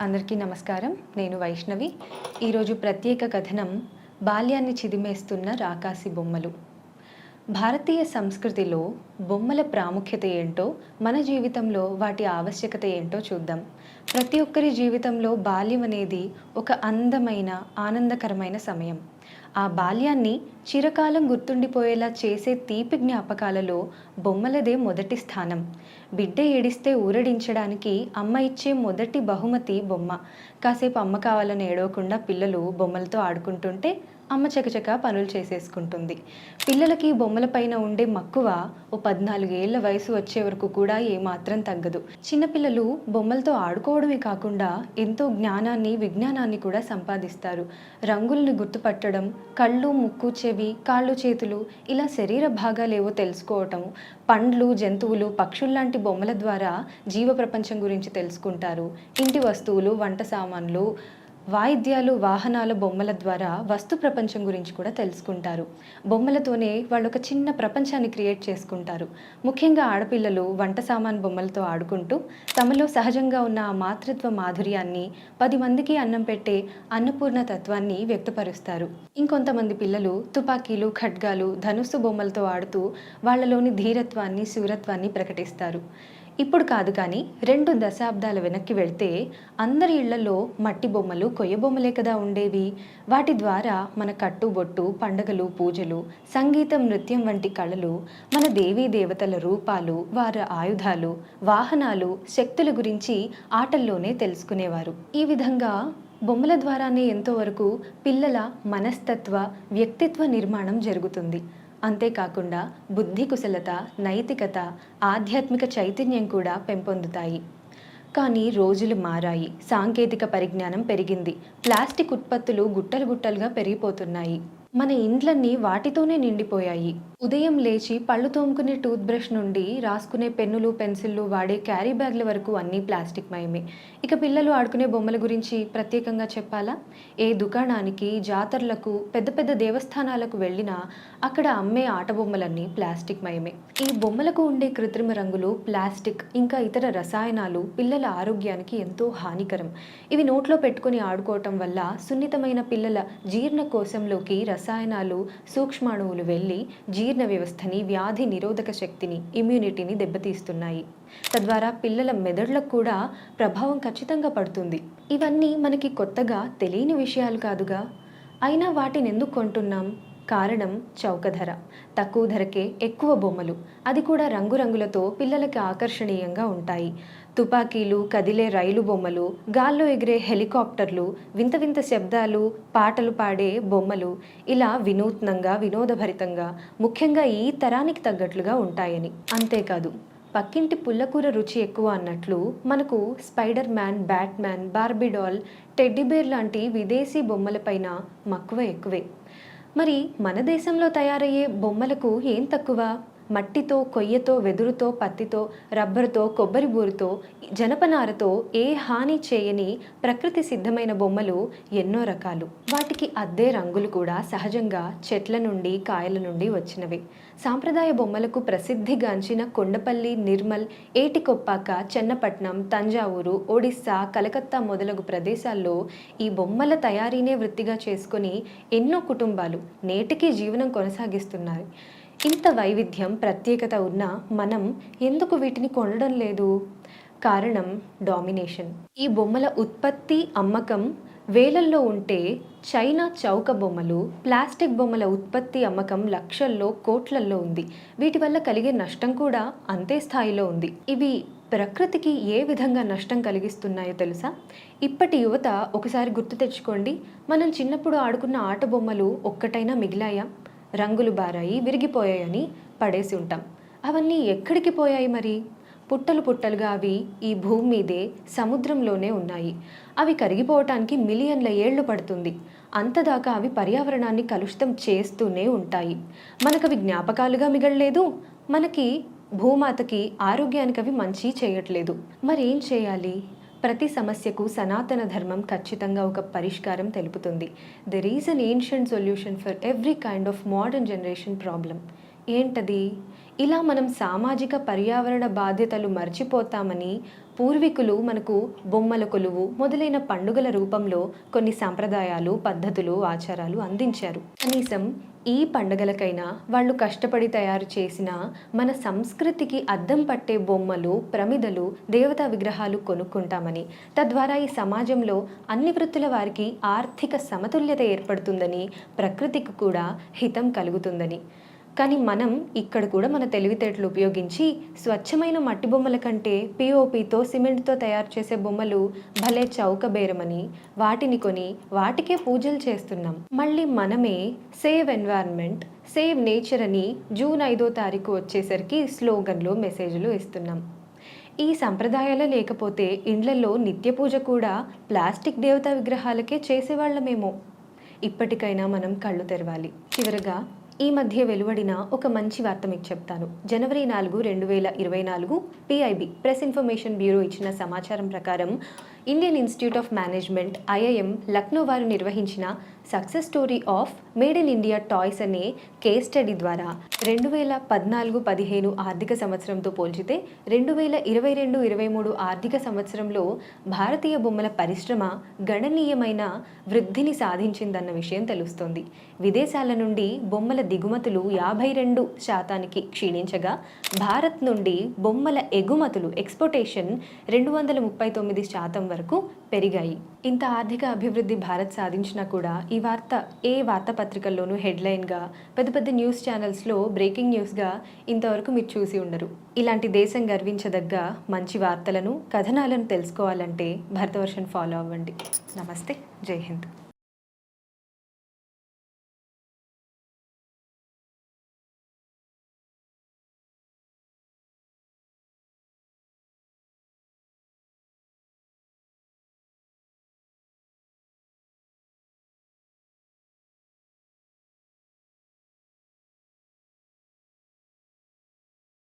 అందరికీ నమస్కారం. నేను వైష్ణవి. ఈరోజు ప్రత్యేక కథనం బాల్యాన్ని చిదిమేస్తున్న రాకాసి బొమ్మలు. భారతీయ సంస్కృతిలో బొమ్మల ప్రాముఖ్యత ఏంటో మన జీవితంలో వాటి ఆవశ్యకత ఏంటో చూద్దాం. ప్రతి ఒక్కరి జీవితంలో బాల్యం అనేది ఒక అందమైన ఆనందకరమైన సమయం. ఆ బాల్యాన్ని చిరకాలం గుర్తుండిపోయేలా చేసే తీపి జ్ఞాపకాలలో బొమ్మలదే మొదటి స్థానం. బిడ్డ ఏడిస్తే ఊరడించడానికి అమ్మ ఇచ్చే మొదటి బహుమతి బొమ్మ. కాసేపు అమ్మ కావాలని ఏడవకుండా పిల్లలు బొమ్మలతో ఆడుకుంటుంటే అమ్మ చకచక పనులు చేసేసుకుంటుంది. పిల్లలకి బొమ్మలపైన ఉండే మక్కువ ఓ పద్నాలుగేళ్ళ వయసు వచ్చే వరకు కూడా ఏమాత్రం తగ్గదు. చిన్నపిల్లలు బొమ్మలతో ఆడుకోవడమే కాకుండా ఎంతో జ్ఞానాన్ని విజ్ఞానాన్ని కూడా సంపాదిస్తారు. రంగుల్ని గుర్తుపట్టడం కళ్ళు ముక్కు చెవి కాళ్ళు చేతులు ఇలా శరీర భాగాలేవో తెలుసుకోవటం పండ్లు జంతువులు పక్షుల్లాంటి బొమ్మల ద్వారా జీవ ప్రపంచం గురించి తెలుసుకుంటారు. ఇంటి వస్తువులు వంట సామాన్లు వాయిద్యాలు వాహనాల బొమ్మల ద్వారా వస్తు ప్రపంచం గురించి కూడా తెలుసుకుంటారు. బొమ్మలతోనే వాళ్ళు ఒక చిన్న ప్రపంచాన్ని క్రియేట్ చేసుకుంటారు. ముఖ్యంగా ఆడపిల్లలు వంట సామాన్ బొమ్మలతో ఆడుకుంటూ తమలో సహజంగా ఉన్న ఆ మాతృత్వ మాధుర్యాన్ని పది మందికి అన్నం పెట్టే అన్నపూర్ణ తత్వాన్ని వ్యక్తపరుస్తారు. ఇంకొంతమంది పిల్లలు తుపాకీలు ఖడ్గాలు ధనుస్సు బొమ్మలతో ఆడుతూ వాళ్ళలోని ధీరత్వాన్ని శూరత్వాన్ని ప్రకటిస్తారు. ఇప్పుడు కాదు కానీ రెండు దశాబ్దాల వెనక్కి వెళ్తే అందరి ఇళ్ళలో మట్టి బొమ్మలు కొయ్య బొమ్మలే కదా ఉండేవి. వాటి ద్వారా మన కట్టుబొట్టు పండగలు పూజలు సంగీతం నృత్యం వంటి కళలు మన దేవీ దేవతల రూపాలు వారి ఆయుధాలు వాహనాలు శక్తుల గురించి ఆటల్లోనే తెలుసుకునేవారు. ఈ విధంగా బొమ్మల ద్వారానే ఎంతోవరకు పిల్లల మనస్తత్వ వ్యక్తిత్వ నిర్మాణం జరుగుతుంది. అంతేకాకుండా బుద్ధి కుశలత నైతికత ఆధ్యాత్మిక చైతన్యం కూడా పెంపొందుతాయి. కానీ రోజులు మారాయి. సాంకేతిక పరిజ్ఞానం పెరిగింది. ప్లాస్టిక్ ఉత్పత్తులు గుట్టలు గుట్టలుగా పెరిగిపోతున్నాయి. మన ఇండ్లన్నీ వాటితోనే నిండిపోయాయి. ఉదయం లేచి పళ్ళు తోముకునే టూత్ బ్రష్ నుండి రాసుకునే పెన్నులు పెన్సిళ్ళు వాడే క్యారీ బ్యాగ్ల వరకు అన్నీ ప్లాస్టిక్ మయమే. ఇక పిల్లలు ఆడుకునే బొమ్మల గురించి ప్రత్యేకంగా చెప్పాలా? ఏ దుకాణానికి జాతరలకు పెద్ద పెద్ద దేవస్థానాలకు వెళ్ళినా అక్కడ అమ్మే ఆట బొమ్మలన్నీ ప్లాస్టిక్ మయమే. ఈ బొమ్మలకు ఉండే కృత్రిమ రంగులు ప్లాస్టిక్ ఇంకా ఇతర రసాయనాలు పిల్లల ఆరోగ్యానికి ఎంతో హానికరం. ఇవి నోట్లో పెట్టుకుని ఆడుకోవటం వల్ల సున్నితమైన పిల్లల జీర్ణ కోశంలోకి రసాయనాలు సూక్ష్మాణువులు వెళ్ళి జీర్ణ వ్యవస్థని వ్యాధి నిరోధక శక్తిని ఇమ్యూనిటీని దెబ్బతీస్తున్నాయి. తద్వారా పిల్లల మెదడులకు కూడా ప్రభావం ఖచ్చితంగా పడుతుంది. ఇవన్నీ మనకి కొత్తగా తెలియని విషయాలు కాదుగా? అయినా వాటిని ఎందుకు కొంటున్నాం? కారణం చౌక ధర తక్కువ ధరకే ఎక్కువ బొమ్మలు. అది కూడా రంగురంగులతో పిల్లలకి ఆకర్షణీయంగా ఉంటాయి. తుపాకీలు కదిలే రైలు బొమ్మలు గాల్లో ఎగిరే హెలికాప్టర్లు వింత వింత శబ్దాలు పాటలు పాడే బొమ్మలు ఇలా వినూత్నంగా వినోదభరితంగా ముఖ్యంగా ఈ తరానికి తగ్గట్లుగా ఉంటాయని. అంతేకాదు పక్కింటి పుల్లకూర రుచి ఎక్కువ అన్నట్లు మనకు Spiderman Batman Barbie doll teddy bear లాంటి విదేశీ బొమ్మలపైన మక్కువ ఎక్కువే. మరి మన దేశంలో తయారయ్యే బొమ్మలకు ఏం తక్కువ? మట్టితో కొయ్యతో వెదురుతో పత్తితో రబ్బరుతో కొబ్బరి బూరుతో జనపనారతో ఏ హాని చేయని ప్రకృతి సిద్ధమైన బొమ్మలు ఎన్నో రకాలు. వాటికి అద్దే రంగులు కూడా సహజంగా చెట్ల నుండి కాయల నుండి వచ్చినవి. సాంప్రదాయ బొమ్మలకు ప్రసిద్ధిగాంచిన కొండపల్లి నిర్మల్ ఏటికొప్పాక చెన్నపట్నం తంజావూరు ఒడిస్సా కలకత్తా మొదలగు ప్రదేశాల్లో ఈ బొమ్మల తయారీనే వృత్తిగా చేసుకొని ఎన్నో కుటుంబాలు నేటికీ జీవనం కొనసాగిస్తున్నారు ఇంత వైవిధ్యం ప్రత్యేకత ఉన్న మనం ఎందుకు వీటిని కొనడం లేదు? కారణం డామినేషన్. ఈ బొమ్మల ఉత్పత్తి అమ్మకం వేలల్లో ఉంటే చైనా చౌక బొమ్మలు ప్లాస్టిక్ బొమ్మల ఉత్పత్తి అమ్మకం లక్షల్లో కోట్లల్లో ఉంది. వీటి వల్ల కలిగే నష్టం కూడా అంతే స్థాయిలో ఉంది. ఇవి ప్రకృతికి ఏ విధంగా నష్టం కలిగిస్తున్నాయో తెలుసా? ఇప్పటి యువత ఒకసారి గుర్తు తెచ్చుకోండి. మనం చిన్నప్పుడు ఆడుకున్న ఆట బొమ్మలు ఒక్కటైనా మిగిలాయా? రంగులు బారాయి విరిగిపోయాయని పడేసి ఉంటాం. అవన్నీ ఎక్కడికి పోయాయి మరి? పుట్టలు పుట్టలుగా అవి ఈ భూమి మీదే సముద్రంలోనే ఉన్నాయి. అవి కరిగిపోవటానికి మిలియన్ల ఏళ్ళు పడుతుంది. అంతదాకా అవి పర్యావరణాన్ని కలుషితం చేస్తూనే ఉంటాయి. మనకు అవి జ్ఞాపకాలుగా మిగలలేదు. మనకి భూమాతకి ఆరోగ్యానికి అవి మంచి చేయట్లేదు. మరి ఏం చేయాలి? ప్రతి సమస్యకు సనాతన ధర్మం ఖచ్చితంగా ఒక పరిష్కారం తెలుపుతుంది. There is an ancient solution for every kind of modern generation problem ఏంటది? ఇలా మనం సామాజిక పర్యావరణ బాధ్యతలు మర్చిపోతామని పూర్వీకులు మనకు బొమ్మల కొలువు మొదలైన పండుగల రూపంలో కొన్ని సాంప్రదాయాలు పద్ధతులు ఆచారాలు అందించారు. కనీసం ఈ పండుగలకైనా వాళ్ళు కష్టపడి తయారు చేసిన మన సంస్కృతికి అద్దం పట్టే బొమ్మలు ప్రమిదలు దేవతా విగ్రహాలు కొనుక్కుంటామని తద్వారా ఈ సమాజంలో అన్ని వృత్తుల వారికి ఆర్థిక సమతుల్యత ఏర్పడుతుందని ప్రకృతికి కూడా హితం కలుగుతుందని. కానీ మనం ఇక్కడ కూడా మన తెలివితేటలు ఉపయోగించి స్వచ్ఛమైన మట్టి బొమ్మల కంటే పిఓపితో సిమెంట్తో తయారు చేసే బొమ్మలు భలే చౌకబేరమని వాటిని కొని వాటికే పూజలు చేస్తున్నాం. మళ్ళీ మనమే సేవ్ ఎన్వైర్న్మెంట్ సేవ్ నేచర్ అని జూన్ ఐదో తారీఖు వచ్చేసరికి స్లోగన్లో మెసేజ్లు ఇస్తున్నాం. ఈ సంప్రదాయాలే లేకపోతే ఇండ్లలో నిత్య పూజ కూడా ప్లాస్టిక్ దేవతా విగ్రహాలకే చేసేవాళ్ళమేమో. ఇప్పటికైనా మనం కళ్ళు తెరవాలి. చివరగా ఈ మధ్య వెలువడిన ఒక మంచి వార్త మీకు చెప్తాను. జనవరి నాలుగు రెండు వేల ఇరవై నాలుగు పిఐబి ప్రెస్ ఇన్ఫర్మేషన్ బ్యూరో ఇచ్చిన సమాచారం ప్రకారం Indian Institute of Management IIM Lucknow వారు నిర్వహించిన success story of made in India toys అనే కేస్ స్టడీ ద్వారా రెండు వేల పద్నాలుగు పదిహేను ఆర్థిక సంవత్సరంతో పోల్చితే రెండు వేల ఇరవై రెండు ఇరవై మూడు ఆర్థిక సంవత్సరంలో భారతీయ బొమ్మల పరిశ్రమ గణనీయమైన వృద్ధిని సాధించిందన్న విషయం తెలుస్తోంది. విదేశాల నుండి బొమ్మల దిగుమతులు యాభై రెండు శాతానికి క్షీణించగా భారత్ నుండి బొమ్మల ఎగుమతులు ఎక్స్పోర్టేషన్ రెండు వందల ముప్పై తొమ్మిది శాతం వరకు పెరిగాయి. ఇంత ఆర్థిక అభివృద్ధి భారత్ సాధించినా కూడా ఈ వార్త ఏ వార్తాపత్రికల్లోనూ హెడ్లైన్గా పెద్ద పెద్ద న్యూస్ ఛానల్స్లో బ్రేకింగ్ న్యూస్గా ఇంతవరకు మీరు చూసి ఉండరు. ఇలాంటి దేశం గర్వించదగ్గ మంచి వార్తలను కథనాలను తెలుసుకోవాలంటే భరతవర్షన్ ఫాలో అవ్వండి. నమస్తే. జై హింద్.